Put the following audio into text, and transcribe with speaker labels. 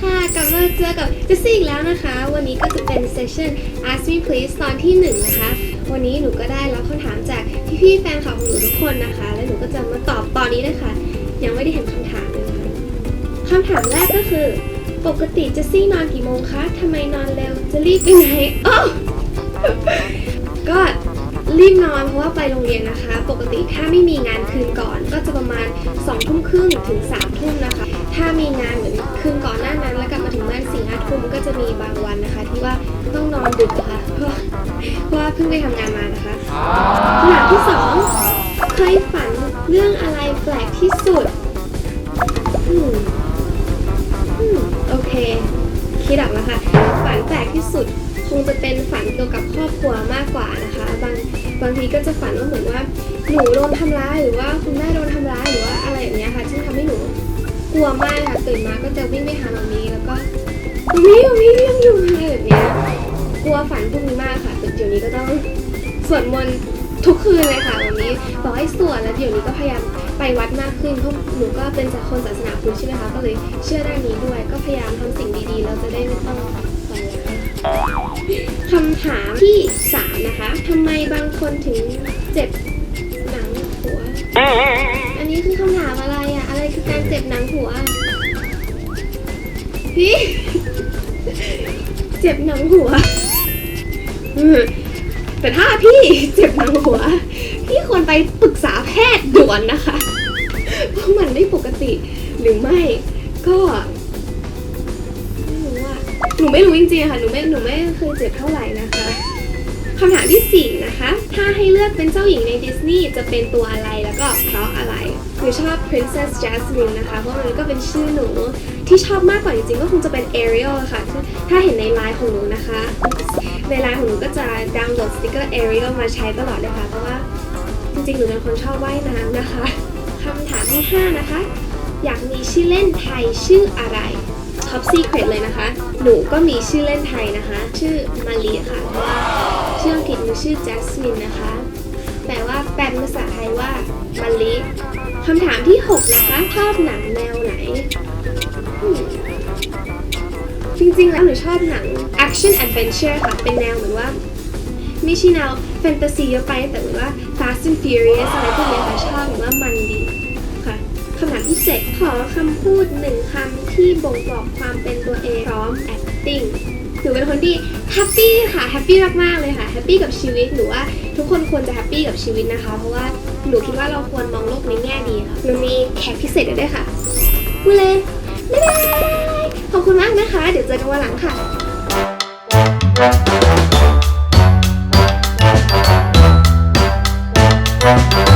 Speaker 1: ค่ะกลับมาเจอกับเจสซี่อีกแล้วนะคะ วันนี้ก็จะเป็นเซสชั่น Ask Me Please ตอนที่ 1 นะคะ วันนี้หนูก็ได้รับคำถามจากพี่ๆแฟนคลับของหนูทุกคนนะคะ และหนูก็จะมาตอบตอนนี้นะคะ ยังไม่ได้เห็นคำถามเลยคำถามแรกก็คือ ปกติเจสซี่นอนกี่โมงคะทำไมนอนเร็วจะรีบยังไงนอ้ก็รีบนอนเพราะว่าไปโรงเรียนนะคะ ปกติถ้าไม่มีงานคืนก่อน ก็จะประมาณ2ทุ่มครึ่งถึง3ทุ่มนะคะ ถ้ามีงานเหมือน คืนก่อนหน้านั้นแล้วกลับมาถึงบ้านสี่ห้าทุ่มก็จะมีบางวันนะคะ ที่ว่าต้องนอนดึกนะคะเพราะเพราะว่าเพิ่งไปทำงานมานะคะคำถามที่สองเคยฝันเรื่องอะไรแปลกที่สุดอืมโอเค คิดออกแล้วค่ะ ฝันแปลกที่สุดคงจะเป็นฝันเกี่ยวกับครอบครัวมากกว่านะคะ บางบางทีก็จะฝันว่าเหมือนว่าหนูโดนทำร้ายหรือว่า มามีมามียังอยู่อะไรแบบเนี้ยกลัวฝันพวกนี้มากค่ะแต่เดี๋ยวนี้ก็ต้องสวดมนต์ทุกคืนเลยค่ะวันนี้บอกให้สวดแล้วเดี๋ยวนี้ก็พยายามไปวัดมากขึ้นเพราะหนูก็เป็นจากคนศาสนาพุทธใช่ไหมคะก็เลยเชื่อด้านนี้ด้วย ก็พยายามทำสิ่งดีๆ เราจะได้ไม่ต้องฝันร้ายคำถามที่3นะคะทำไมบางคนถึงเจ็บหนังหัว อันนี้คือคำถามอะไรอะอะไรคือการเจ็บหนังหัวพี่ เจ็บหนังหัว แต่ถ้าพี่เจ็บหนังหัว พี่ควรไปปรึกษาแพทย์ด่วนนะคะเพราะมันไม่ปกติหรือไม่ก็ไม่รู้อะหนูไม่รู้จริงๆค่ะหนูไม่หนูไม่เคยเจ็บเท่าไหร่นะคะ คำถามที่ 4 นะคะ ถ้าให้เลือกเป็นเจ้าหญิงในดิสนีย์จะเป็นตัวอะไรแล้วก็เพราะอะไรหนูชอบ Princess Jasmine นะคะ เพราะมันก็เป็นชื่อหนูที่ชอบมากกว่าจริงๆ ก็คงจะเป็น Ariel ค่ะ ถ้าเห็นในไลน์ของหนูนะคะ ในไลน์ของหนูก็จะดาวน์โหลดสติกเกอร์ Ariel มาใช้ตลอดเลยค่ะ เพราะว่าจริงๆ หนูเป็นคนชอบว่ายน้ำนะคะคำถามที่ 5 นะคะ อยากมีชื่อเล่นไทยชื่ออะไร ท็อปซีเครตเลยนะคะ หนูก็มีชื่อเล่นไทยนะคะ ชื่อมาลีค่ะเพราะว่าชื่ออังกฤษหนูชื่อ Jasmine นะคะ แต่ว่าแปลเป็นภาษาไทยว่ามาลีคำถามที่ 6 นะคะ ชอบหนังแนวไหน จริงๆ แล้วหนูชอบหนัง action adventure ค่ะ เป็นแนวเหมือนว่าไม่ใช่แนวแฟนตาซีเยอะไปแต่เหมือนว่า Fast and Furious อะไรพวกนี้ค่ะชอบเหมือนว่ามันดีำถามที่ 7 ขอคำพูดหนึ่งคำที่บ่งบอกความเป็นตัวเองพร้อม acting หนูเป็นคนที่แฮปปี้ค่ะแฮปปี้มากๆเลยค่ะ happy กับชีวิตหรือว่าทุกคนควรจะแฮปปี้กับชีวิตนะคะ เพราะว่าหนูคิดว่าเราควรมองโลกในแง่ดีค่ะหนูมีแขกพิเศษด้วยค่ะกูเลยบ๊ายบายขอบคุณมากนะคะ เดี๋ยวเจอกันวันหลังค่ะ Thank you.